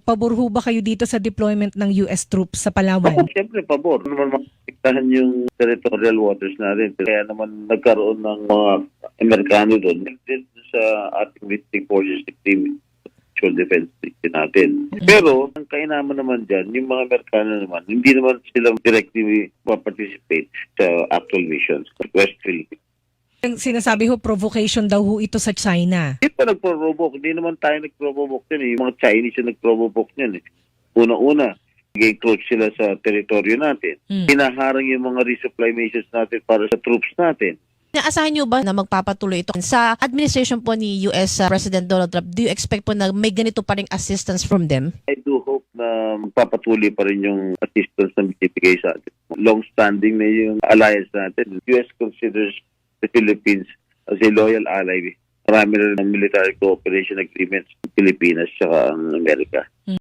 Pabor ho ba kayo dito sa deployment ng US troops sa Palawan? Ako, siyempre, pabor. Naman makikitaan yung territorial waters natin. Kaya naman nagkaroon ng mga Amerikano doon. Sa ating military forces team actual defense treaty natin. Pero, ang kainaman naman dyan, yung mga Amerikano naman, hindi naman sila directly participate sa actual missions West Philippines. Ang sinasabi ho, provocation daw ho ito sa China. Hindi pa nagprovoke. Hindi naman tayo nagprovoke yan. Eh. Yung mga Chinese yung nagprovoke yan. Eh. Una-una, nag-encroach sila sa teritoryo natin. Mm. Hinaharang yung mga resupply missions natin para sa troops natin. Naasahan niyo ba na magpapatuloy ito? Sa administration po ni US uh, President Donald Trump, do you expect po na may ganito pa ring assistance from them? I do hope na magpapatuloy pa rin yung assistance na binibigay sa atin. Long-standing na yung alliance natin. US considers the Philippines as a loyal ally. Marami rin ng military cooperation agreements ng Pilipinas at ang Amerika.